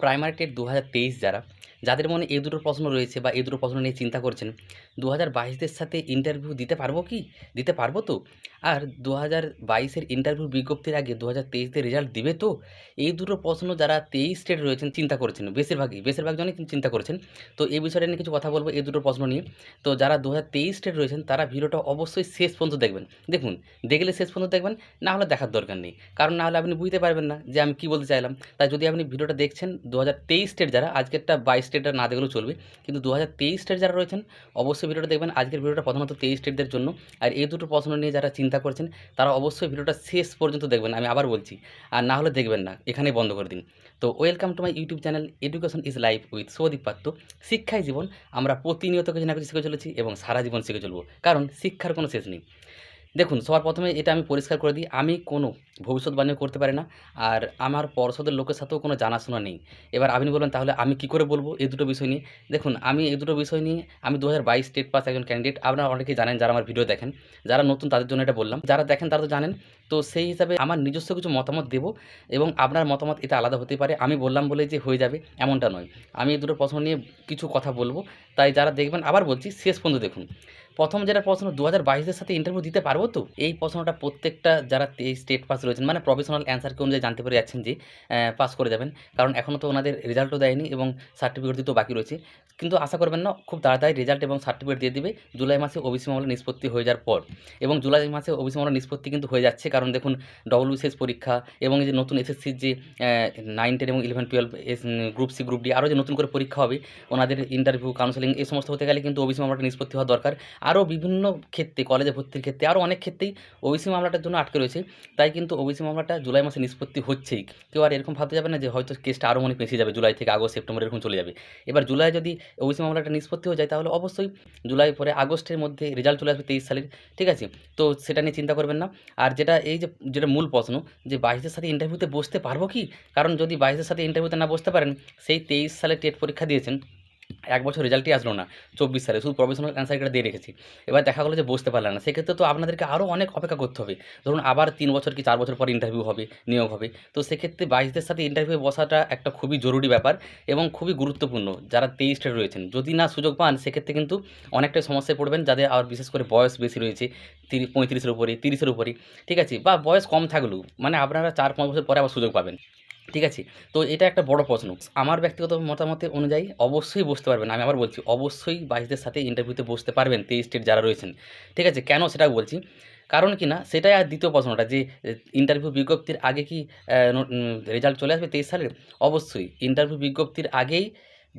Primary TET দু হাজার তেইশ যারা যাদের মনে এই দুটো প্রশ্ন রয়েছে বা এই দুটো প্রশ্ন নিয়ে চিন্তা করছেন দু হাজার বাইশদের সাথে ইন্টারভিউ দিতে পারব কি? দিতে পারব তো? আর দু হাজার বাইশের ইন্টারভিউ বিজ্ঞপ্তির আগে দু হাজার তেইশদের রেজাল্ট দিবে তো? এই দুটো প্রশ্ন যারা তেইশ স্টেট রয়েছেন, চিন্তা করেছেন, বেশিরভাগই, বেশিরভাগ জনই চিন্তা করেছেন। তো এই বিষয়টা নিয়ে কিছু কথা বলব এই দুটো প্রশ্ন নিয়ে। তো যারা দু হাজার তেইশ স্টেট রয়েছেন, তারা ভিডিওটা অবশ্যই শেষ পর্যন্ত দেখবেন। দেখুন, দেখলে শেষ পর্যন্ত দেখবেন, না হলে দেখার দরকার নেই। কারণ না হলে আপনি বুঝতে পারবেন না যে আমি কী বলতে চাইলাম। তাই যদি আপনি ভিডিওটা দেখছেন দু হাজার তেইশ স্টেট যারা, আজকেরটা বাইশ স্টেটটা না দেখলেও চলবে। কিন্তু দু হাজার তেইশ স্টেট যারা রয়েছেন, অবশ্যই ভিডিওটা দেখবেন। আজকের ভিডিওটা প্রধানত তেইশ স্টেটদের জন্য। আর এই দুটো প্রশ্ন নিয়ে যারা চিন্তা করছেন, তারা অবশ্যই ভিডিওটা শেষ পর্যন্ত দেখবেন। আমি আবার বলছি, আর না হলে দেখবেন না। এখানেই বন্ধ করে দিন। তো welcome to my YouTube channel, education is life with Soudip Patra. শিক্ষাই জীবন, আমরা প্রতিনিয়ত কিছু না কিছু শিখে চলেছি এবং সারা জীবন শিখে চলবো। কারণ শিক্ষার কোনো শেষ নেই। দেখুন, সবার প্রথমে এটা আমি পরিষ্কার করে দিই, আমি কোনো ভবিষ্যৎবাণীও করতে পারি না। আর আমার পর্ষদের লোকের সাথেও কোনো জানাশোনা নেই। এবার আপনি বলবেন, তাহলে আমি কি করে বলব এই দুটো বিষয় নিয়ে? দেখুন, আমি এই দুটো বিষয় নিয়ে আমি দু হাজার বাইশ স্টেট পাস একজন ক্যান্ডিডেট আপনারা অনেকেই জানেন যারা আমার ভিডিও দেখেন, যারা নতুন তাদের জন্য এটা বললাম। যারা দেখেন তারা তো জানেন। তো সেই হিসাবে আমার নিজস্ব কিছু মতামত দেবো এবং আপনার মতামত এটা আলাদা হতে পারে। আমি বললাম বলে যে হয়ে যাবে, এমনটা নয়। আমি এই দুটো প্রশ্ন নিয়ে কিছু কথা বলব। তাই যারা দেখবেন, আবার বলছি, শেষ পর্যন্ত দেখুন। প্রথম যেটা প্রশ্ন দু হাজার বাইশের সাথে ইন্টারভিউ দিতে পারব তো? এই প্রশ্নটা প্রত্যেকটা যারা এই স্টেট পাস রয়েছেন মানে প্রফেশনাল অ্যান্সারকে অনুযায়ী জানতে পেরে যাচ্ছেন যে পাস করে যাবেন। কারণ এখনও তো ওনাদের রেজাল্টও দেয়নি এবং সার্টিফিকেট দিতেও বাকি রয়েছে। কিন্তু আশা করবেন না, খুব তাড়াতাড়ি রেজাল্ট এবং সার্টিফিকেট দিয়ে দিবে। জুলাই মাসে ওবিসি মামলা নিষ্পত্তি হয়ে যাওয়ার পর। এবং জুলাই মাসে ওবিসি মামলা নিষ্পত্তি কিন্তু হয়ে যাচ্ছে। কারণ দেখুন ডব্লিউসিএস পরীক্ষা এবং যে নতুন এসএসসির যে নাইন টেন এবং eleven twelve S group C group D আরও যে নতুন করে পরীক্ষা হবে, ওনাদের ইন্টারভিউ কাউন্সেলিং এই সমস্ত হতে গেলে কিন্তু ওবিসি মামলাটা নিষ্পত্তি হওয়া দরকার। আরও বিভিন্ন ক্ষেত্রে কলেজে ভর্তির ক্ষেত্রে আরও অনেক ক্ষেত্রেই ওবিসি মামলাটার জন্য আটকে রয়েছে। তাই কিন্তু ওবিসি মামলাটা জুলাই মাসে নিষ্পত্তি হচ্ছেই। কেউ আর এরকম ভাবতে যাবে না যে হয়তো কেসটা আরও অনেক পেছিয়ে যাবে, জুলাই থেকে আগস্ট, সেপ্টেম্বর এরকম চলে যাবে। এবার জুলাই যদি ওবিসি মামলাটা নিষ্পত্তি হয়ে যায়, তাহলে অবশ্যই জুলাই পরে আগস্টের মধ্যে রেজাল্ট চলে আসবে তেইশ সালের, ঠিক আছে? তো সেটা নিয়ে চিন্তা করবেন না। আর যেটা এই যে, যেটা মূল প্রশ্ন, যে বাইশের সাথে ইন্টারভিউতে বসতে পারব কি? কারণ যদি বাইশের সাথে ইন্টারভিউতে না বসতে পারেন, সেই তেইশ সালে টেট পরীক্ষা দিয়েছেন। এক বছর রেজাল্টই আসলো না, চব্বিশ সালে। শুধু প্রফেশনাল অ্যান্সারটা দিয়ে রেখেছি। এবার দেখা গেলো যে বসতে পারলাম না। সেক্ষেত্রে তো আপনাদেরকে আরও অনেক অপেক্ষা করতে হবে। ধরুন আবার তিন বছর কি চার বছর পর ইন্টারভিউ হবে, নিয়োগ হবে। তো সেক্ষেত্রে বাইশদের সাথে ইন্টারভিউ বসাটা একটা খুবই জরুরি ব্যাপার এবং খুবই গুরুত্বপূর্ণ যারা তেইশ স্টেট রয়েছেন। যদি না সুযোগ পান, সেক্ষেত্রে কিন্তু অনেকটাই সমস্যায় পড়বেন যাদের আর বিশেষ করে বয়স বেশি রয়েছে তিরিশ পঁয়ত্রিশের উপরে তিরিশের উপরে ঠিক আছে? বা বয়স কম থাকলেও মানে আপনারা চার পাঁচ বছর পরে আবার সুযোগ পাবেন। ঠিক আছে? তো এটা একটা বড় প্রশ্ন। আমার ব্যক্তিগত মতামতের অনুযায়ী অবশ্যই বসতে পারবেন। আমি আবার বলছি, অবশ্যই বাইশদের সাথে ইন্টারভিউতে বসতে পারবেন তেইশ স্টেট যারা রয়েছেন। ঠিক আছে? কেন সেটা বলছি। কারণ কি না, সেটাই আর দ্বিতীয় প্রশ্নটা যে ইন্টারভিউ বিজ্ঞপ্তির আগে কি রেজাল্ট চলে আসবে তেইশ সালের? অবশ্যই। ইন্টারভিউ বিজ্ঞপ্তির আগেই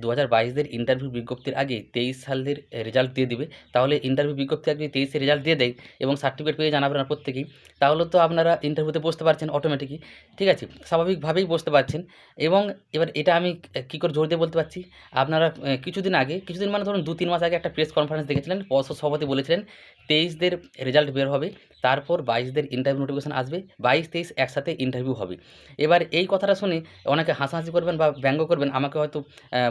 দু হাজার বাইশদের ইন্টারভিউ বিজ্ঞপ্তির আগে তেইশ সালের রেজাল্ট দিয়ে দিবে। তাহলে ইন্টারভিউ বিজ্ঞপ্তি আগে তেইশে রেজাল্ট দিয়ে দেয় এবং সার্টিফিকেট পেয়ে জানাবেন প্রত্যেকেই। তাহলে তো আপনারা ইন্টারভিউতে বসতে পারছেন অটোমেটিকই ঠিক আছে? স্বাভাবিকভাবেই বসতে পারছেন এবং এবার এটা আমি কী করে জোর দিয়ে বলতে পারছি? আপনারা কিছুদিন আগে, কিছুদিন মানে ধরুন দু তিন মাস আগে একটা প্রেস কনফারেন্স দেখেছিলেন, পর্ষদ সভাপতি বলেছিলেন তেইশদের রেজাল্ট বের হবে, তারপর বাইশদের ইন্টারভিউ নোটিফিকেশান আসবে, বাইশ, তেইশ একসাথে ইন্টারভিউ হবে। এবার এই কথাটা শুনে অনেকে হাসাহাসি করবেন বা ব্যঙ্গ করবেন, আমাকে হয়তো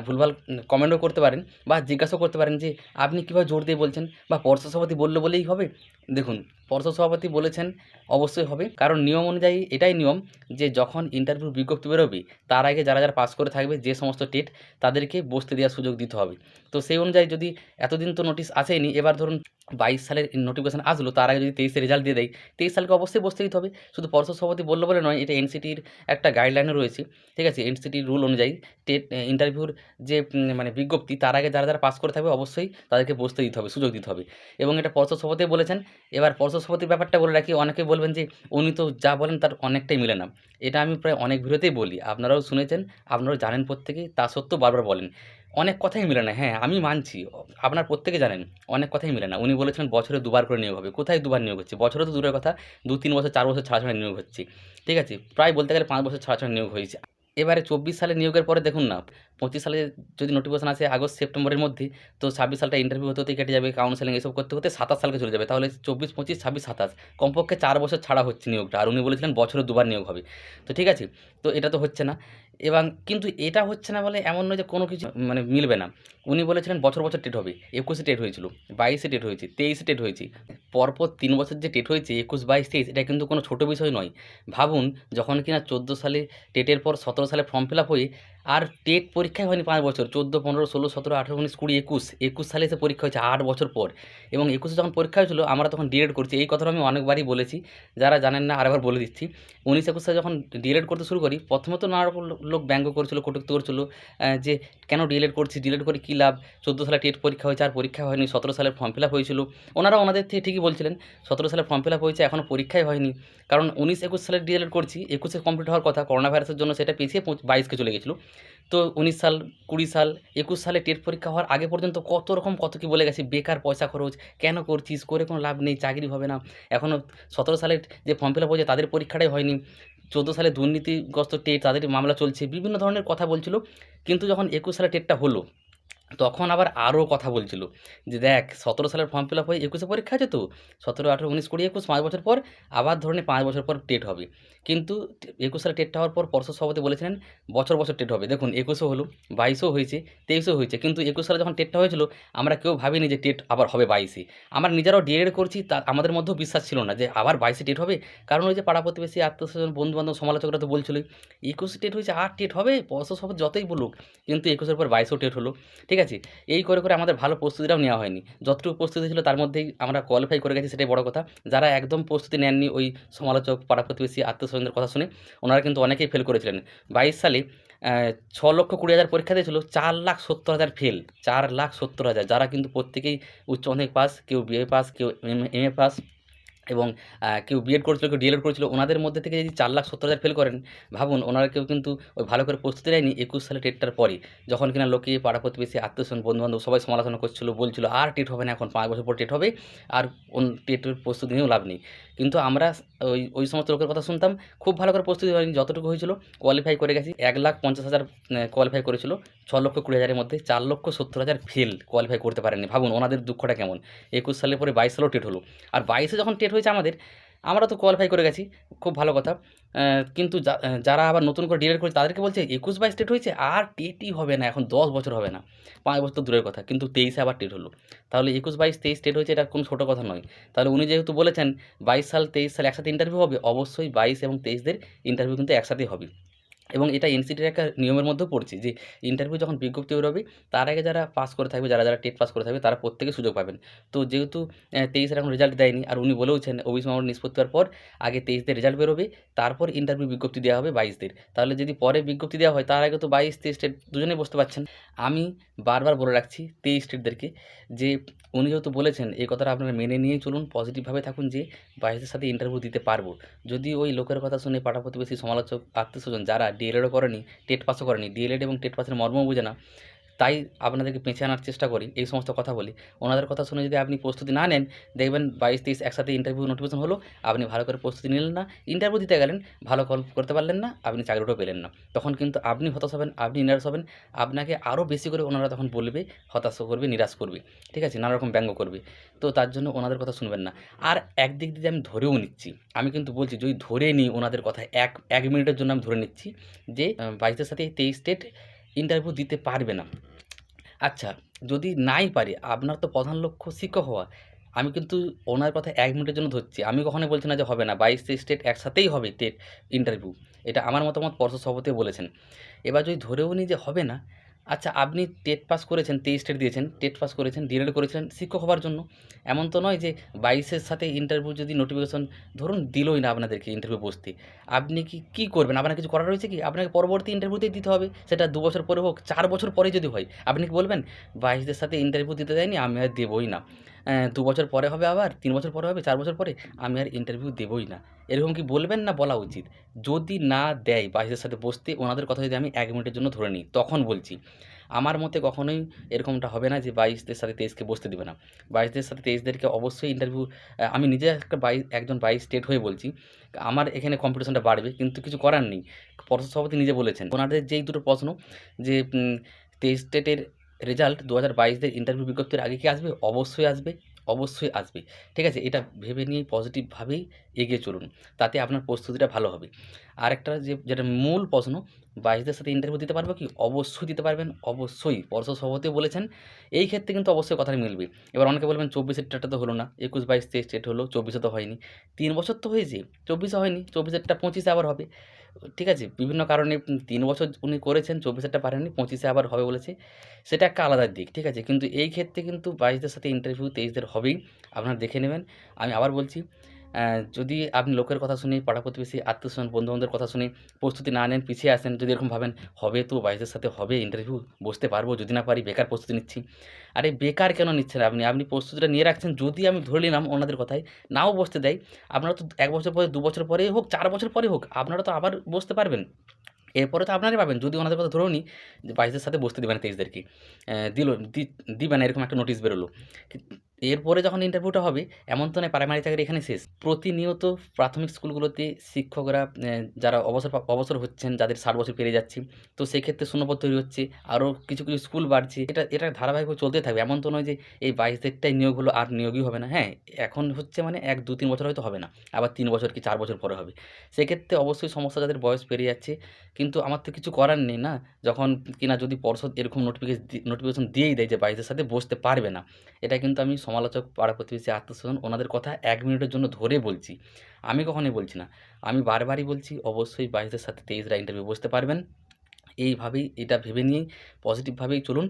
ভুলভাল কমেন্টও করতে পারেন বা জিজ্ঞাসাও করতে পারেন যে, আপনি কীভাবে জোর দিয়ে বলছেন বা পর্ষদ সভাপতি বলল বলেই হবে? দেখুন, পর্ষদ সভাপতি বলেছেন অবশ্যই হবে। কারণ নিয়ম অনুযায়ী এটাই নিয়ম যে যখন ইন্টারভিউ বিজ্ঞপ্তি বেরোবে, তার আগে যারা যারা পাস করে থাকবে, যে সমস্ত টেট তাদেরকে বসতে দেওয়ার সুযোগ দিতে হবে। তো সেই অনুযায়ী যদি এতদিন তো নোটিশ আসেনি, এবার ধরুন বাইশ সালের নোটিফিকেশান আসলো, তার আগে যদি তেইশে রেজাল্ট দিয়ে দেয়, তেইশ সালকে অবশ্যই বসতে দিতে হবে। শুধু পর্ষদ সভাপতি বলল বলে নয়, এটা এনসিটির একটা গাইডলাইনে রয়েছে। ঠিক আছে এনসিটির রুল অনুযায়ী টেট ইন্টারভিউর যে মানে বিজ্ঞপ্তি, তার আগে যারা যারা পাস করে থাকবে, অবশ্যই তাদেরকে বসতে দিতে হবে, সুযোগ দিতে হবে। এবং এটা পর্ষদ সভাপতি বলেছেন এবার পর্ষদ সভাপতির ব্যাপারটা বলে রাখি, অনেকে বলবেন যে উনি তো যা বলেন তার অনেকটাই মিলে না। এটা আমি প্রায় অনেক ভিডিওতেই বলি, আপনারাও শুনেছেন, আপনারাও জানেন প্রত্যেকেই তা সত্ত্বেও বারবার বলেন। অনেক কথাই মিলে না হ্যাঁ আমি মানছি, আপনার প্রত্যেকে জানেন, অনেক কথাই মিলে না। উনি বলেছেন বছরে দুবার করে নিয়োগ হবে। কোথায় দুবার নিয়োগ হচ্ছে? বছরে তো দূরের কথা দু তিন বছর, চার বছর ছাড়া ছাড়া নিয়োগ হচ্ছে। ঠিক আছে, প্রায় বলতে গেলে পাঁচ বছর ছাড়া ছাড়া নিয়োগ হয়েছে। এবারে চব্বিশ সালে নিয়োগের পরে দেখুন না, পঁচিশ সালে যদি নোটিফিকেশন আসে আগস্ট সেপ্টেম্বরের মধ্যে তো ছাব্বিশ সালটা ইন্টারভিউ হতে হতে কেটে যাবে কাউন্সেলিং এসব করতে করতে সাতাশ সালকে চলে যাবে। তাহলে চব্বিশ, পঁচিশ, ছাব্বিশ, সাতাশ, কমপক্ষে চার বছর ছাড়া হচ্ছে নিয়োগটা। আর উনি বলেছিলেন বছরে দুবার নিয়োগ হবে। তো ঠিক আছে, তো এটা তো হচ্ছে না। এবং কিন্তু এটা হচ্ছে না বলে এমন নয় যে কোনো কিছু মানে মিলবে না। উনি বলেছিলেন বছর বছর টেট হবে, একুশে টেট হয়েছিল, বাইশে টেট হয়েছে, তেইশে টেট হয়েছে, পরপর তিন বছর যে টেট হয়েছে, একুশ, বাইশ, তেইশ, এটা কিন্তু কোনো ছোটো বিষয় নয়। ভাবুন, যখন কিনা চোদ্দ সালে টেটের পর সতেরো সালে ফর্ম ফিল আপ হয়ে, আর টেট পরীক্ষায় হয়নি পাঁচ বছর, চোদ্দ, পনেরো, ষোলো, সতেরো, আঠেরো, উনিশ, কুড়ি, একুশ একুশ সালে এসে পরীক্ষা হয়েছে আট বছর পর। এবং একুশে যখন পরীক্ষা হয়েছিল, আমরা তখন ডিএড করছি, এই কথাটা আমি অনেকবারই বলেছি, যারা জানেন না আরেকবার বলে দিচ্ছি। উনিশ একুশ সালে যখন ডিএড করতে শুরু করি প্রথমত নানা রকম লোক ব্যঙ্গ করছিল, কটুক্তি করছিল যে কেন ডিএলএড করছি ডিএলএড করে কী লাভ? চোদ্দ সালে টেট পরীক্ষা হয়েছে, আর পরীক্ষা হয়নি, সতেরো সালে ফর্ম ফিল আপ হয়েছিল। ওনারা ওনাদের থেকে ঠিকই বলছিলেন, সতেরো সালে ফর্ম ফিল আপ হয়েছে এখনও পরীক্ষাই হয়নি। কারণ উনিশ, একুশ সালে ডিএলএড করছি, একুশে কমপ্লিট হওয়ার কথা করোনা ভাইরাসের জন্য সেটা পিছিয়ে বাইশকে চলে গেছিল। তো উনিশ সাল, কুড়ি সাল, একুশ সালে টেট পরীক্ষা হওয়ার আগে পর্যন্ত কত রকম কত কি বলে গেছে, বেকার পয়সা খরচ, কেন করছিস, করে কোনো লাভ নেই, চাকরি হবে না। এখনও সতেরো সালের যে ফর্ম ফিল আপ হয়েছে, তাদের পরীক্ষাটাই হয়নি। চোদ্দ সালে দুর্নীতিগ্রস্ত টেট, তাদের মামলা চলছে, বিভিন্ন ধরনের কথা বলছিল। কিন্তু যখন একুশ সালে টেটটা হলো তখন আবার আরও কথা বলছিল যে, দেখ, সতেরো সালের ফর্ম ফিল আপ হয়ে একুশে পরীক্ষা আছে তো, সতেরো, আঠেরো, উনিশ, কুড়ি, একুশ, পাঁচ বছর পর আবার ধরে নে পাঁচ বছর পর টেট হবে। কিন্তু একুশ সালে টেটটা হওয়ার পর পর্ষদ সভাপতি বলেছিলেন, বছর বছর টেট হবে। দেখুন, একুশও হলো, বাইশও হয়েছে, তেইশও হয়েছে, কিন্তু একুশ সালে যখন টেটটা হয়েছিল, আমরা কেউ ভাবিনি যে টেট আবার হবে বাইশে। আমরা নিজেরাও ডিএড করছি, তা আমাদের মধ্যেও বিশ্বাস ছিল না যে আবার বাইশে টেট হবে। কারণ ওই যে পাড়া প্রতিবেশী, আত্মীয়স্বজন বন্ধু বান্ধব সমালোচকরা তো বলছিলই, একুশে টেট হয়েছে, আর টেট হবে? পর্ষদ সভাপতি যতই বলুক, কিন্তু একুশের পর বাইশেও টেট হলো। ঠিক আছে এই করে করে আমাদের ভালো প্রস্তুতিটাও নেওয়া হয়নি। যতটুকু প্রস্তুতি ছিল তার মধ্যেই আমরা কোয়ালিফাই করে গেছি, সেটাই বড় কথা। যারা একদম প্রস্তুতি নেননি ওই সমালোচক, পাড়া প্রতিবেশী, আত্মীয়স্বজনদের কথা শুনে, ওনারা কিন্তু অনেকেই ফেল করেছিলেন। বাইশ সালে ছ লক্ষ কুড়ি হাজার পরীক্ষা দিয়েছিল, চার লাখ সত্তর হাজার ফেল চার লাখ সত্তর হাজার। যারা কিন্তু প্রত্যেকেই উচ্চ মাধ্যমিক পাস কেউ বিএ পাস কেউ এম এ পাস এবং কেউ বিএড করেছিল, কেউ ডিএলএড করেছিল, ওনাদের মধ্যে থেকে যদি চার লাখ সত্তর হাজার ফেল করেন, ভাবুন ওনারা কেউ কিন্তু ওই ভালো করে প্রস্তুতি নেয়নি একুশ সালে টেটটার পরে যখন কিনা লোকে পাড়া প্রতিবেশী আত্মীয়স্বজন বন্ধুবান্ধব সবাই সমালোচনা করছিল, বলছিল, আর টেট হবে না এখন, পাঁচ বছর পর টেট হবে, আর টেটের প্রস্তুতি নিয়েও লাভ নেই। কিন্তু আমরা ওই ওই সমস্ত লোকের কথা শুনতাম, খুব ভালো করে প্রস্তুতি হয়নি, যতটুকু হয়েছিল কোয়ালিফাই করে গেছি, এক লাখ পঞ্চাশ হাজার কোয়ালিফাই করেছিল, ছ লক্ষ কুড়ি হাজারের মধ্যে চার লক্ষ সত্তর হাজার ফেল কোয়ালিফাই করতে পারেনি ভাবুন ওনাদের দুঃখটা কেমন? একুশ সালের পরে বাইশ সালেও টেট হলো। আর বাইশে যখন টেট হয়েছে আমাদের, আমরা তো কোয়ালিফাই করে গেছি, খুব ভালো কথা। কিন্তু যারা আবার নতুন করে ডিলেট করেছে, তাদেরকে বলছে, একুশ বাইশ স্টেট হয়েছে, আর টেটই হবে না, এখন দশ বছর হবে না। পাঁচ বছর দূরের কথা, কিন্তু তেইশে আবার টেট হলো। তাহলে একুশ বাইশ তেইশ স্টেট হয়েছে, এটা কোনো ছোটো কথা নয়। তাহলে উনি যেহেতু বলেছেন, বাইশ সাল, তেইশ সাল একসাথে ইন্টারভিউ হবে, অবশ্যই বাইশ এবং তেইশদের ইন্টারভিউ কিন্তু একসাথেই হবে। এবং এটা এনসিটির একটা নিয়মের মধ্যেও পড়ছে যে ইন্টারভিউ যখন বিজ্ঞপ্তি বেরোবে, তার আগে যারা পাস করে থাকবে, যারা যারা টেট পাস করে থাকবে, তারা প্রত্যেকে সুযোগ পাবেন। তো যেহেতু তেইশের এখন রেজাল্ট দেয়নি, আর উনি বলেওছেন ওবিসি মামলার নিষ্পত্তি হওয়ার পর আগে তেইশদের রেজাল্ট বেরোবে, তারপর ইন্টারভিউ বিজ্ঞপ্তি দেওয়া হবে বাইশদের তাহলে যদি পরে বিজ্ঞপ্তি দেওয়া হয়, তার আগে তো বাইশ, তেইশ স্টেট দুজনেই বসতে পারছেন। আমি বারবার বলে রাখছি তেইশ স্টেটদেরকে যে উনি যেহেতু বলেছেন, এই কথাটা আপনারা মেনে নিয়েই চলুন পজিটিভভাবে থাকুন যে বাইশের সাথে ইন্টারভিউ দিতে পারব। যদি ওই লোকের কথা শুনে পাড়া প্রতিবেশী, সমালোচক আত্মীয়স্বজন যারা ডিএলএডও করেনি টেট পাসও করেনি। ডিএলএড এবং টেট পাসের মর্ম বোঝে না। তাই আপনাদেরকে পেঁচে আনার চেষ্টা করি, এই সমস্ত কথা বলি। ওনাদের কথা শুনে যদি আপনি প্রস্তুতি না নেন, দেখবেন বাইশ তেইশ একসাথে ইন্টারভিউ নোটিফিকেশন হলো, আপনি ভালো করে প্রস্তুতি নিলেন না ইন্টারভিউ দিতে গেলেন, ভালো কল করতে পারলেন না, আপনি চাকরিটাও পেলেন না। তখন কিন্তু আপনি হতাশ হবেন, আপনি নিরাশ হবেন, আপনাকে আরও বেশি করে ওনারা তখন বলবে, হতাশ করবে, নিরাশ করবে, ঠিক আছে? নানা রকম ব্যঙ্গ করবে। তো তার জন্য ওনাদের কথা শুনবেন না। আর একদিক দিয়ে আমি ধরেও নিচ্ছি, আমি কিন্তু বলছি, যদি ধরে নিই ওনাদের কথা এক এক মিনিটের জন্য আমি ধরে নিচ্ছি যে বাইশের সাথে তেইশ স্টেট ইন্টারভিউ দিতে পারবে না। আচ্ছা যদি নাই পারি, আপনার তো প্রধান লক্ষ্য শিক্ষক হওয়া। আমি কিন্তু ওনার কথা এক মিনিটের জন্য ধরছি। আমি কখনোই বলছি না যে হবে না, বাইশ স্টেট একসাথেই হবে টেট ইন্টারভিউ এটা আমার মতামত পর্ষদ সভাপতি বলেছেন। এবার যদি ধরেও নি যে হবে না আচ্ছা আপনি টেট পাস করেছেন, তেইশ স্টেট দিয়েছেন, টেট পাস করেছেন, ডিএলএড করেছেন শিক্ষক হওয়ার জন্য। এমন তো নয় যে বাইশের সাথে ইন্টারভিউ যদি নোটিফিকেশন ধরুন দিলই না আপনাদেরকে ইন্টারভিউ বসতে। আপনি কি, কী করবেন? আপনার কিছু করার রয়েছে কি? আপনাকে পরবর্তী ইন্টারভিউতেই দিতে হবে। সেটা দু বছর পরে হোক, চার বছর পরে যদি হয়, আপনি কি বলবেন? বাইশদের সাথে ইন্টারভিউ দিতে দেয়নি, আমি আর দেবই না। দু বছর পরে হবে আবার, তিন বছর পরে হবে, চার বছর পরে, আমি আর ইন্টারভিউ দেবই না। এরকম কি বলবেন না বলা উচিত? যদি না দেয় বাইশদের সাথে বসতে, ওনাদের কথা যদি আমি এক মিনিটের জন্য ধরে নিই, তখন বলছি। আমার মতে কখনোই এরকমটা হবে না যে বাইশদের সাথে তেইশকে বসতে দেবে না। বাইশদের সাথে তেইশদেরকে অবশ্যই ইন্টারভিউ আমি নিজে একটা বাইশ একজন বাইশ স্টেট হয়ে বলছি। আমার এখানে কম্পিটিশনটা বাড়বে, কিন্তু কিছু করার নেই। পর্ষদ সভাপতি নিজে বলেছেন। ওনাদের যেই দুটো প্রশ্ন যে তেইশ স্টেটের রেজাল্ট দু হাজার বাইশদের ইন্টারভিউ বিজ্ঞপ্তির আগে কি আসবে? অবশ্যই আসবে অবশ্যই আসবে। ঠিক আছে? এটা ভেবে নিয়ে পজিটিভভাবেই এগিয়ে চলুন। তাতে আপনার প্রস্তুতিটা ভালো হবে। আরেকটা যে, যেটা মূল প্রশ্ন বাইশদের সাথে ইন্টারভিউ দিতে পারব কি? অবশ্যই দিতে পারবেন, অবশ্যই। পর্ষদ সভাপতি বলেছেন, এই ক্ষেত্রে কিন্তু অবশ্যই কথাটা মিলবে। এবার অনেকে বলবেন চব্বিশেরটা তো হলো না। একুশ বাইশ তেইশ স্টেট হলো, চব্বিশে তো হয়নি। তিন বছর তো হয়েছে, চব্বিশে হয়নি চব্বিশেরটা পঁচিশে আবার হবে। ঠিক আছে, বিভিন্ন কারণে তিন বছর উনি করেছেন, চব্বিশ চব্বিশেরটা পারেননি, পঁচিশে আবার হবে বলেছে। সেটা একটা আলাদা দিক, ঠিক আছে? কিন্তু এই ক্ষেত্রে কিন্তু বাইশদের সাথে ইন্টারভিউ তেইশদের হবেই, আপনারা দেখে নেবেন। আমি আবার বলছি যদি আপনি লোকের কথা শুনে, পাড়া প্রতিবেশী আত্মীয়স্বজন বন্ধুবান্ধবের কথা শুনে, প্রস্তুতি না নেন, পিছিয়ে আসেন, যদি এরকম ভাবেন, হবে তো বাইশদের সাথে হবে ইন্টারভিউ বসতে পারব, যদি না পারি, বেকার প্রস্তুতি নিচ্ছি। আরে, বেকার কেন নিচ্ছেন আপনি? আপনি প্রস্তুতিটা নিয়ে রাখছেন, যদি আমি ধরে নিলাম ওনাদের কথায়, নাও বসতে দেয়, আপনারা তো এক বছর পরে, দু বছর পরে হোক, চার বছর পরে হোক, আপনারা তো আবার বসতে পারবেন। এরপরে তো আপনারাই পাবেন, যদি ওনাদের কথা ধরেও নি বাইশদের সাথে বসতে দেবেন তেইশদেরকে দিল দিবে না, এরকম একটা নোটিশ বেরোলো। এরপরে যখন ইন্টারভিউটা হবে, এমন তো নয় প্রাইমারি চাকরি এখানে শেষ। প্রতিনিয়ত প্রাথমিক স্কুলগুলোতে শিক্ষকরা যারা অবসর অবসর হচ্ছেন, যাদের ষাট বছর পেরিয়ে যাচ্ছে, তো সেক্ষেত্রে শূন্যপদ তৈরি হচ্ছে, আরও কিছু কিছু স্কুল বাড়ছে। এটা এটা ধারাবাহিকভাবে চলতে থাকবে। এমন তো নয় যে এই বাইশেরটাই নিয়োগ হলো আর নিয়োগই হবে না। হ্যাঁ এখন হচ্ছে মানে এক, দু, তিন বছর হয়তো হবে না। আবার তিন বছর কি চার বছর পরে হবে। সেক্ষেত্রে অবশ্যই সমস্যা যাদের বয়স পেরিয়ে যাচ্ছে, কিন্তু আমার তো কিছু করার নেই না। যখন কিনা যদি পর্ষদ এরকম নোটিফিকেশন নোটিফিকেশন দিয়েই দেয় যে বাইশের সাথে বসতে পারবে না, এটা কিন্তু আমি সমালোচক পাড়া প্রতিবেশী আত্মস্বজন ওনাদের কথা এক মিনিটের জন্য ধরে বলছি। আমি কখনোই বলছি না। আমি বারবারই বলছি, অবশ্যই বাইশের সাথে তেইশরা ইন্টারভিউ বসতে পারবেন। এইভাবেই এটা ভেবে নিয়েই পজিটিভভাবেই চলুন।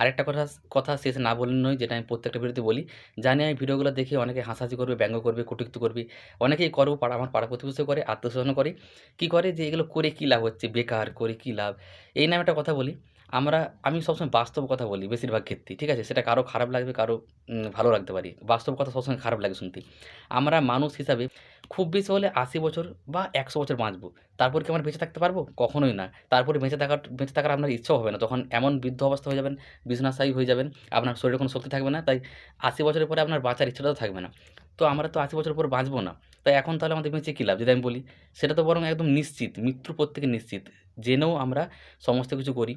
আরেকটা কথা কথা শেষে না বললেন নয়, যেটা আমি প্রত্যেকটা ভিডিওতে বলি। জানি আমি ভিডিওগুলো দেখে অনেকে হাসাহাসি করবে, ব্যঙ্গ করবে, কটূক্তি করবে। অনেকেই করব, পাড়া, আমার পাড়া প্রতিবেশী করে আত্মস্বজন করে। কী করে যে এগুলো করে কী লাভ হচ্ছে? বেকার, করে কী লাভ? এই নামে একটা কথা বলি। আমরা, আমি সবসময় বাস্তব কথা বলি বেশিরভাগ ক্ষেত্রে ঠিক আছে? সেটা কারও খারাপ লাগবে, কারও ভালো লাগতে পারি। বাস্তব কথা সবসময় খারাপ লাগে শুনতে। আমরা মানুষ হিসাবে খুব বেশি হলে আশি বছর বা একশো বছর বাঁচবো। তারপর কি আমরা বেঁচে থাকতে পারব? কখনোই না। তারপরে বেঁচে থাকার বেঁচে থাকার আপনার ইচ্ছাও হবে না। তখন এমন বৃদ্ধ অবস্থা হয়ে যাবেন বিছনাশায়ী হয়ে যাবেন, আপনার শরীরে কোনো শক্তি থাকবে না। তাই আশি বছরের পরে আপনার বাঁচার ইচ্ছাটাও থাকবে না। তো আমরা তো আশি বছর পর বাঁচবো না। তাই এখন তাহলে আমাদের বেঁচে কী লাভ? যদি আমি বলি, সেটা তো বরং একদম নিশ্চিত মৃত্যু প্রত্যেকে নিশ্চিত। জেনেও আমরা সমস্ত কিছু করি।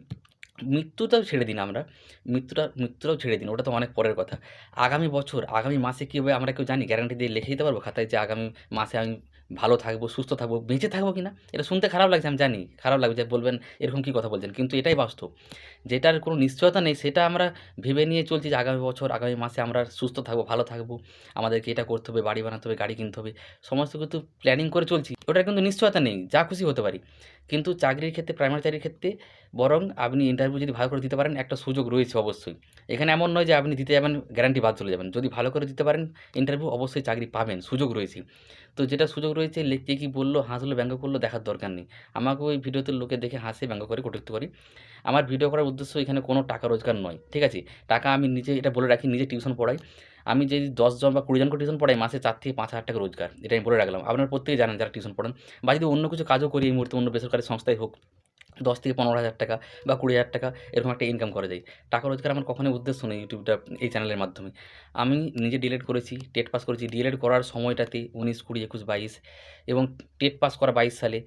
মৃত্যুটাও ছেড়ে দিন আমরা। মৃত্যুটা, মৃত্যুটাও ছেড়ে দিন, ওটা তো অনেক পরের কথা। আগামী বছর, আগামী মাসে কী হবে আমরা কেউ জানি গ্যারান্টি দিয়ে লিখে দিতে পারব খাতায় যে আগামী মাসে আমি ভালো থাকব, সুস্থ থাকব, বেঁচে থাকব কি না এটা শুনতে খারাপ লাগছে, আমি জানি। খারাপ লাগবে যে বলবেন এরকম কী কথা বলছেন, কিন্তু এটাই বাস্তব। যেটার কোনো নিশ্চয়তা নেই, সেটা আমরা ভেবে নিয়ে চলছি যে আগামী বছর, আগামী মাসে আমরা সুস্থ থাকব, ভালো থাকব, আমাদেরকে এটা করতে হবে, বাড়ি বানাতে হবে, গাড়ি কিনতে হবে, সমস্ত কিছু প্ল্যানিং করে চলছি। ওটার কিন্তু নিশ্চয়তা নেই, যা খুশি হতে পারি। কিন্তু চাকরির ক্ষেত্রে প্রাইমারি চাকরির ক্ষেত্রে বরং আপনি ইন্টারভিউ যদি ভালো করে দিতে পারেন, একটা সুযোগ রয়েছে অবশ্যই। এখানে এমন নয় যে আপনি দিতে যাবেন গ্যারান্টি বাদ চলে যাবেন। যদি ভালো করে দিতে পারেন ইন্টারভিউ অবশ্যই চাকরি পাবেন, সুযোগ রয়েছে। তো যেটা সুযোগ রয়েছে কে কী বলল, হাসলো ব্যঙ্গ করল, দেখার দরকার নেই। আমাকে ওই ভিডিওতে লোকে দেখে হাসে, ব্যঙ্গ করে কটুক্তি করি আমার ভিডিও করার উদ্দেশ্য এখানে কোনো টাকা রোজগার নয়, ঠিক আছে? টাকা আমি নিজে, এটা বলে রাখি, নিজে টিউশন পড়াই। আমি যে দশজন বা কুড়িজনকে টিউশন পড়াই, মাসে চার থেকে পাঁচ হাজার টাকা রোজগার, এটা আমি বলে রাখলাম। আপনারা প্রত্যেকে জানেন যারা টিউশন পড়ান। বা যদি অন্য কিছু কাজও করি এই মুহূর্তে, অন্য বেসরকারি সংস্থায় হোক দশ থেকে পনেরো হাজার টাকা বা কুড়ি হাজার টাকা এরকম একটা ইনকাম করা যায় টাকা রোজগার আমার কখনোই উদ্দেশ্য নেই ইউটিউবটা, এই চ্যানেলের মাধ্যমে। আমি নিজে ডিলেট করেছি টেট পাস করেছি। ডিলেট করার সময়টাতে উনিশ, কুড়ি, একুশ, বাইশ এবং টেট পাস করা বাইশ সালে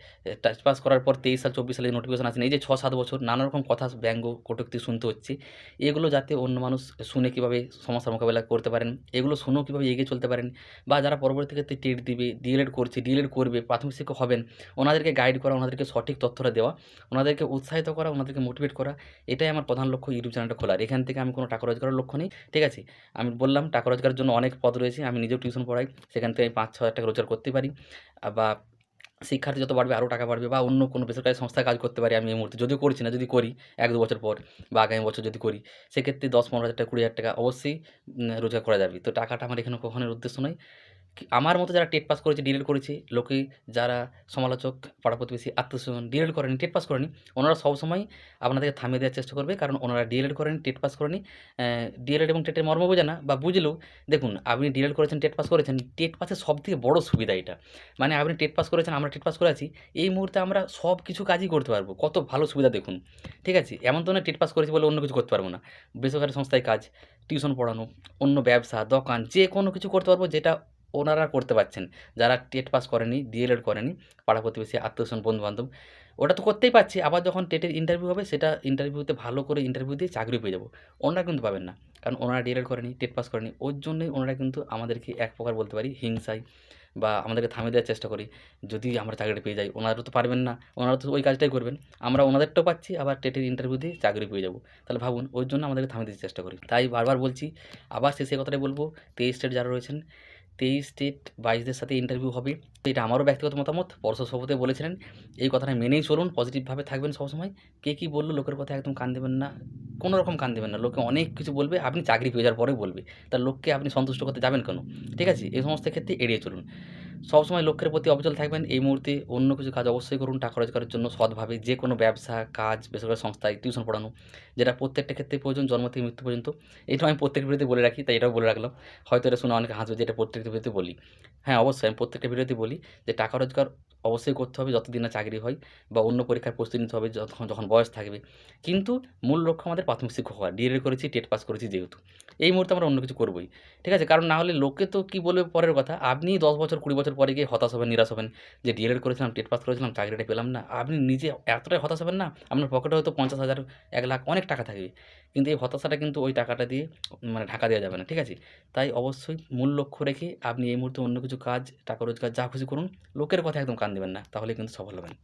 টেট পাস করার পর তেইশ সাল, চব্বিশ সালে নোটিফিকেশন আসেন। এই যে ছ সাত বছর নানা রকম কথা ব্যঙ্গ কটুক্তি শুনতে হচ্ছে। এগুলো যাতে অন্য মানুষ শুনে কীভাবে সমস্যার মোকাবেলা করতে পারেন, এগুলো শুনেও কীভাবে এগিয়ে চলতে পারেন বা যারা পরবর্তী ক্ষেত্রে টেট দিবে ডিএলএড করছে ডিএলএড করবে, প্রাথমিক শিক্ষক হবেন, ওনাদেরকে গাইড করা, ওনাদেরকে সঠিক তথ্যটা দেওয়া ওনাদেরকে উৎসাহিত করা, ওনাদেরকে মোটিভেট করা, এটাই আমার প্রধান লক্ষ্য ইউটিউব চ্যানেলটা খোলার। এখান থেকে আমি কোনো টাকা রোজগারের লক্ষ্য নেই, ঠিক আছে? আমি বললাম, টাকা রোজগারের জন্য অনেক পদ রয়েছে, আমি নিজেও টিউশন পড়াই, সেখান থেকে পাঁচ ছ হাজার টাকা রোজগার করতে পারি। বা শিক্ষার্থী যত বাড়বে, আরও টাকা বাড়বে, বা অন্য কোনো বেসরকারি সংস্থায় কাজ করতে পারি আমি এই মুহূর্তে, যদিও করছি না, যদি করি, এক দু বছর পর, বা আগামী বছর যদি করি, সেক্ষেত্রে দশ পনেরো হাজার টাকা, কুড়ি হাজার টাকা অবশ্যই রোজগার করা যাবে। তো টাকাটা আমার এখানে কখনোই উদ্দেশ্য নয়। আমার মতো যারা টেট পাস করেছে ডিএলএড করেছে, লোকে যারা সমালোচক, পাড়া প্রতিবেশী আত্মীয়স্বজন ডিএলএড করেনি, টেট পাস করেনি, ওনারা সবসময় আপনাদেরকে থামিয়ে দেওয়ার চেষ্টা করবে। কারণ ওনারা ডিএলএড করেনি, টেট পাস করেনি। ডিএলএড এবং টেটের মর্ম বোঝে না, বা বুঝলেও, দেখুন, আপনি ডিএলএড করেছেন, টেট পাস করেছেন, টেট পাসের সব থেকে বড়ো সুবিধা এটা। মানে আপনি টেট পাস করেছেন, আমরা টেট পাস করে আছি, এই মুহূর্তে আমরা সব কিছু কাজই করতে পারব। কত ভালো সুবিধা, দেখুন। ঠিক আছে? এমন তো না টেট পাস করেছি বলে অন্য কিছু করতে পারব না। বেসরকারি সংস্থায় কাজ, টিউশন পড়ানো, অন্য ব্যবসা, দোকান যে কোনো কিছু করতে পারব, যেটা ওনারা করতে পারছেন। যারা টেট পাস করেনি, ডিএলএড করেনি, পাড়া প্রতিবেশী, আত্মীয়স্বজন, বন্ধুবান্ধব, ওটা তো করতেই পারছি। আবার যখন টেটের ইন্টারভিউ হবে, সেটা ইন্টারভিউতে ভালো করে ইন্টারভিউ দিয়ে চাকরি পেয়ে যাব। ওনারা কিন্তু পাবেন না। কারণ ওনারা ডিএলএড করেনি, টেট পাস করেনি। ওর জন্যই ওনারা কিন্তু আমাদেরকে এক প্রকার বলতে পারি হিংসায় বা আমাদেরকে থামিয়ে দেওয়ার চেষ্টা করি। যদি আমরা চাকরিটা পেয়ে যাই, ওনারা তো পারবেন না। ওনারা তো ওই কাজটাই করবেন। আমরা ওনাদেরটাও পাচ্ছি, আবার টেটের ইন্টারভিউ দিয়ে চাকরি পেয়ে যাব। তাহলে ভাবুন, ওর জন্য আমাদেরকে থামিয়ে দিতে চেষ্টা করি। তাই বারবার বলছি, আবার শেষে কথাটাই বলব, তেইশ স্টেট যারা রয়েছেন তেইশ স্টেট বাইশদের সাথে ইন্টারভিউ হবে। এটা আমারও ব্যক্তিগত মতামত। পরশু সভাপতি বলেছিলেন, এই কথাটা মেনেই চলুন পজিটিভভাবে থাকবেন সবসময়। কে কী বলল লোকের কথা একদম কান দেবেন না, কোনো রকম কান দেবেন না। লোকে অনেক কিছু বলবে, আপনি চাকরি পেয়ে যাওয়ার পরেই বলবে। তার লোককে আপনি সন্তুষ্ট করতে যাবেন কেন? ঠিক আছে, এই সমস্ত ক্ষেত্রে এড়িয়ে চলুন। সবসময় লক্ষ্যের প্রতি অবিচল থাকবেন। এই মুহূর্তে অন্য কিছু কাজ অবশ্যই করুন। টাকা রোজগারের জন্য সৎভাবে যে কোনো ব্যবসা, কাজ, বেসরকারি সংস্থায় টিউশন পড়ানো, যেটা প্রত্যেকটা ক্ষেত্রে প্রয়োজন, জন্ম থেকে মৃত্যু পর্যন্ত। এটা আমি প্রত্যেক ভিডিওতে বলে রাখি, তাই এটাও বলে রাখলাম। হয়তো এটা শুনে অনেকে হাসবে যে এটা প্রত্যেকের ভিডিওতে বলি। হ্যাঁ অবশ্যই আমি প্রত্যেকটা ভিডিওতে বলি যে টাকা রোজগার অবশ্যই করতে হবে যতদিন না চাকরি হয় বা অন্য পরীক্ষার প্রস্তুতি নিতে হবে যখন যখন বয়স থাকবে। কিন্তু মূল লক্ষ্য আমাদের প্রাথমিক শিক্ষক হওয়া। ডিএড করেছি, টেট পাস করেছি যেহেতু। এই মুহূর্তে আমরা অন্য কিছু করবোই। ঠিক আছে? কারণ না হলে লোকে তো কী বলবে পরের কথা? আপনি দশ বছর, কুড়ি বছর পরে গিয়ে হতাশ হবেন, নিরাশ হবেন যে ডিএড করেছিলাম, টেট পাস করেছিলাম, চাকরিটা পেলাম না। আপনি নিজে এতটাই হতাশ হবেন না, আপনার পকেটে হয়তো পঞ্চাশ হাজার, এক লাখ অনেক টাকা থাকবে। কিন্তু এই হতাশাটা কিন্তু ওই টাকাটা দিয়ে মানে ঢাকা দেওয়া যাবে না। ঠিক আছে? তাই অবশ্যই মূল লক্ষ্য রেখে আপনি এই মুহূর্তে অন্য কিছু কাজ, টাকা রোজগার, যা খুশি করুন, লোকের কথা একদম কান দেবেন না তাহলে কিন্তু সফল হবেন।